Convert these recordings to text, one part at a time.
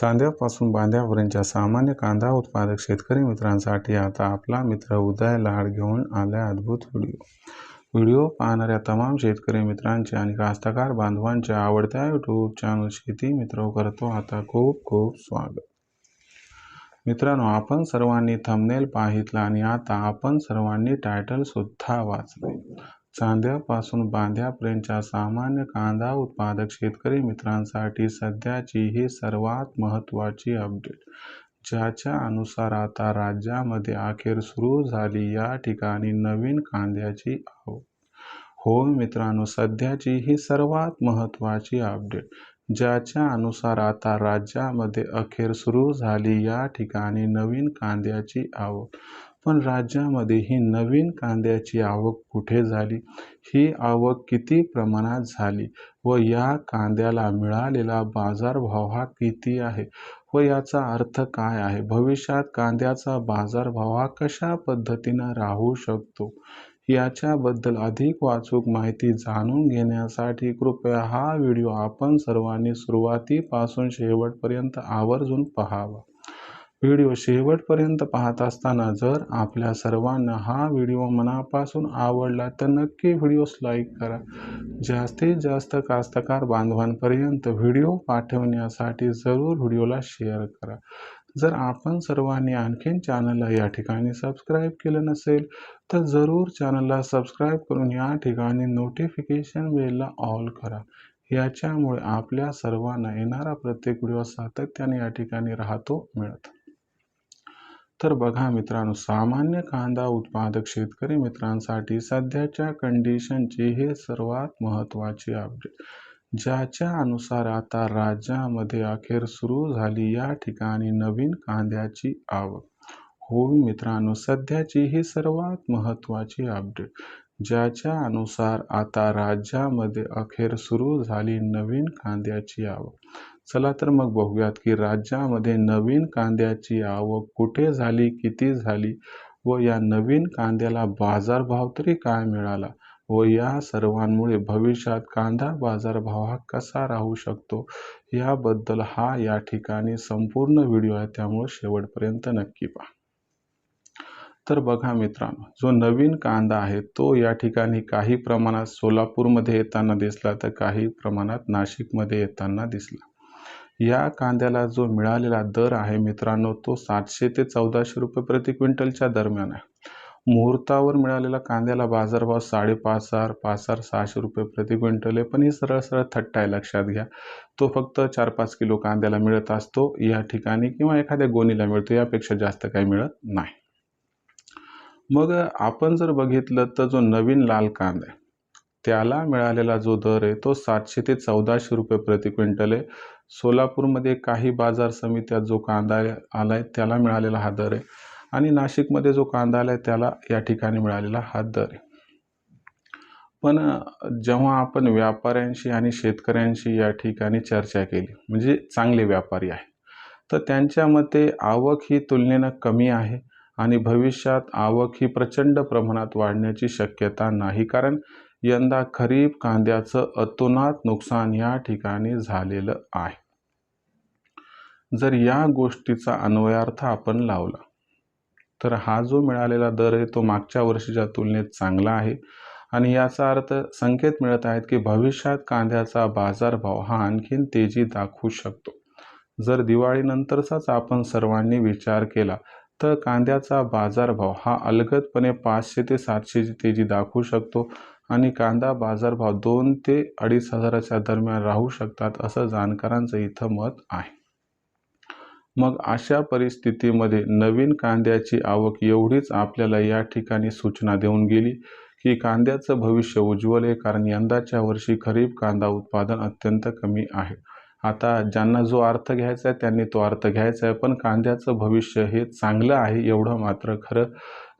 चांद्यापासून बांध्यापर्यंतच्या सामान्य कांदा उत्पादक शेतकरी मित्रांसाठी आता आपला मित्र उदय लाड घेऊन आला अद्भुत व्हिडिओ. व्हिडिओ पाहणाऱ्या तमाम शेतकरी मित्रांचे आणि कास्तकार बांधवांच्या आवडत्या यूट्यूब चॅनल शेती मित्र करतो आता खूप खूप स्वागत. मित्रांनो आपण सर्वांनी थंबनेल पाहितला आणि आता आपण सर्वांनी टायटल सुद्धा वाचले चांद्यापासून बांध्यापर्यंतच्या सामान्य कांदा उत्पादक शेतकरी मित्रांसाठी सध्याची ही सर्वात महत्त्वाची अपडेट ज्याच्या अनुसार आता राज्यामध्ये अखेर सुरू झाली या ठिकाणी नवीन कांद्याची आव हो मित्रांनो सध्याची ही सर्वात महत्त्वाची अपडेट ज्याच्या अनुसार आता राज्यामध्ये अखेर सुरू झाली या ठिकाणी नवीन कांद्याची आवक. पण राज्यामध्ये ही नवीन कांद्याची आवक कुठे झाली? ही आवक किती प्रमाणात झाली? व या कांद्याला मिळालेला बाजारभाव हा किती आहे? व याचा अर्थ काय आहे? भविष्यात कांद्याचा बाजारभाव हा कशा पद्धतीनं राहू शकतो? याच्याबद्दल अधिक वाचूक माहिती जाणून घेण्यासाठी कृपया हा व्हिडिओ आपण सर्वांनी सुरुवातीपासून शेवटपर्यंत आवर्जून पहावा. व्हिडिओ शेवटपर्यंत पाहत असताना जर आपल्या सर्वांना हा व्हिडिओ मनापासून आवडला तर नक्की व्हिडिओस लाईक करा. जास्तीत जास्त कास्तकार बांधवांपर्यंत व्हिडिओ पाठवण्यासाठी जरूर व्हिडिओला शेअर करा. जर आपण सर्वांनी आणखीन चॅनलला या ठिकाणी सबस्क्राईब केलं नसेल तर जरूर चॅनलला सबस्क्राईब करून या ठिकाणी नोटिफिकेशन बेलला ऑल करा. याच्यामुळे आपल्या सर्वांना येणारा प्रत्येक व्हिडिओ सातत्याने या ठिकाणी राहतो मिळत. तर बघा मित्रांनो सामान्य कांदा उत्पादक शेतकरी मित्रांसाठी सध्याच्या कंडिशनची हे सर्वात महत्त्वाची अपडेट ज्याच्या अनुसार आता राज्यामध्ये अखेर सुरू झाली या ठिकाणी नवीन कांद्याची आवक. हो मित्रांनो सध्याची ही सर्वात महत्त्वाची अपडेट ज्याच्या अनुसार आता राज्यामध्ये अखेर सुरू झाली नवीन कांद्याची आवक. चला तर मग बघूयात की राज्यामध्ये नवीन कांद्याची आवक कुठे झाली किती झाली व या नवीन कांद्याला बाजारभाव तरी काय मिळाला व या सर्वांमुळे भविष्यात कांदा बाजारभाव हा कसा राहू शकतो याबद्दल हा या ठिकाणी संपूर्ण व्हिडिओ आहे त्यामुळे शेवटपर्यंत नक्की पहा. तर बघा मित्रांनो जो नवीन कांदा आहे तो या ठिकाणी काही प्रमाणात सोलापूरमध्ये येताना दिसला तर काही प्रमाणात नाशिकमध्ये येताना दिसला. या कांद्याला जो मिळालेला दर आहे मित्रांनो तो सातशे ते चौदाशे रुपये प्रति क्विंटलच्या दरम्यान आहे. मुहूर्तावर मिळालेला कांद्याला बाजारभाव साडेपाच हजार पाच हजार सहाशे रुपये प्रति क्विंटल आहे. पण ही सरळ सरळ थट्टा आहे लक्षात घ्या. तो फक्त चार पाच किलो कांद्याला मिळत असतो या ठिकाणी किंवा एखाद्या गोणीला मिळतो यापेक्षा जास्त काही मिळत नाही. मग आपण जर बघितलं तर जो नवीन लाल कांदा आहे त्याला मिळालेला जो दर आहे तो सातशे ते चौदाशे रुपये प्रति क्विंटल आहे. सोलापूरमध्ये काही बाजार समित्यात जो कांदा आला आहे त्याला मिळालेला हा दर आहे. आणि नाशिकमध्ये जो कांदा आला आहे त्याला या ठिकाणी मिळालेला हा दर आहे. पण जेव्हा आपण व्यापाऱ्यांशी आणि शेतकऱ्यांशी या ठिकाणी चर्चा केली म्हणजे चांगले व्यापारी आहे तर त्यांच्या मते आवक ही तुलनेनं कमी आहे आणि भविष्यात आवक ही प्रचंड प्रमाणात वाढण्याची शक्यता नाही. कारण यंदा खरीप कांद्याचं अतोनात नुकसान या ठिकाणी झालेलं आहे. जर या गोष्टीचा अन्वयार्थ आपण लावला तर हा जो मिळालेला दर आहे तो मागच्या वर्षीच्या तुलनेत चांगला आहे. आणि याचा अर्थ संकेत मिळत आहेत की भविष्यात कांद्याचा बाजारभाव हा आणखीन तेजी दाखवू शकतो. जर दिवाळीनंतरचाच आपण सर्वांनी विचार केला तर कांद्याचा बाजारभाव हा अलगदपणे पाचशे ते सातशेची तेजी दाखवू शकतो. आणि कांदा बाजारभाव दोन ते अडीच हजाराच्या दरम्यान राहू शकतात असं जाणकारांचं इथं मत आहे. मग अशा परिस्थितीमध्ये नवीन कांद्याची आवक एवढीच आपल्याला या ठिकाणी सूचना देऊन गेली की कांद्याचं भविष्य उज्ज्वल आहे कारण यंदाच्या वर्षी खरीप कांदा उत्पादन अत्यंत कमी आहे. आता ज्यांना जो अर्थ घ्यायचा आहे त्यांनी तो अर्थ घ्यायचा आहे. पण कांद्याचं भविष्य हे चांगलं आहे एवढं मात्र खरं.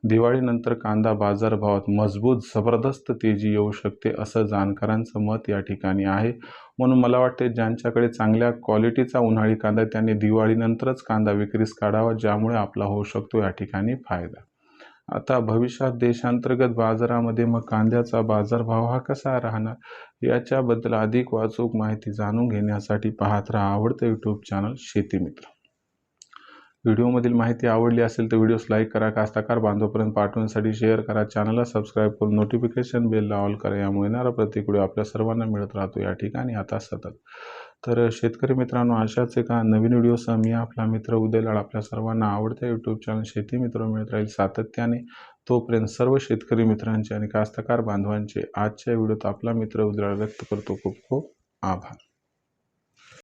दिवाळीनंतर कांदा बाजारभावात मजबूत जबरदस्त तेजी येऊ शकते असं जाणकारांचं मत या ठिकाणी आहे. म्हणून मला वाटते ज्यांच्याकडे चांगल्या क्वालिटीचा उन्हाळी कांदा त्यांनी दिवाळीनंतरच कांदा विक्रीस काढावा ज्यामुळे आपला होऊ शकतो या ठिकाणी फायदा. आता भविष्यात देशांतर्गत बाजारामध्ये मग कांद्याचा बाजारभाव हा कसा राहणार? याच्याबद्दल अधिक वाचूक माहिती जाणून घेण्यासाठी पाहत राहा आवडतं यूट्यूब चॅनल शेतीमित्र व्हिडिओमधील माहिती आवडली असेल तर व्हिडिओस लाईक करा कास्ताकार बांधवपर्यंत पाठवण्यासाठी शेअर करा चॅनलला सबस्क्राईब करून नोटिफिकेशन बेलला ऑल करा यामुळे येणारा प्रत्येक व्हिडिओ आपल्या सर्वांना मिळत राहतो. या ठिकाणी आता सतत तर शेतकरी मित्रांनो अशाच एका नवीन व्हिडिओसह मी आपला मित्र उदयलाड आपल्या सर्वांना आवडत्या यूट्यूब चॅनल शेती मित्र मिळत राहील सातत्याने. तोपर्यंत सर्व शेतकरी मित्रांचे आणि कास्तकार बांधवांचे आजच्या व्हिडिओत आपला मित्र उदयलाड व्यक्त करतो. खूप खूप आभार.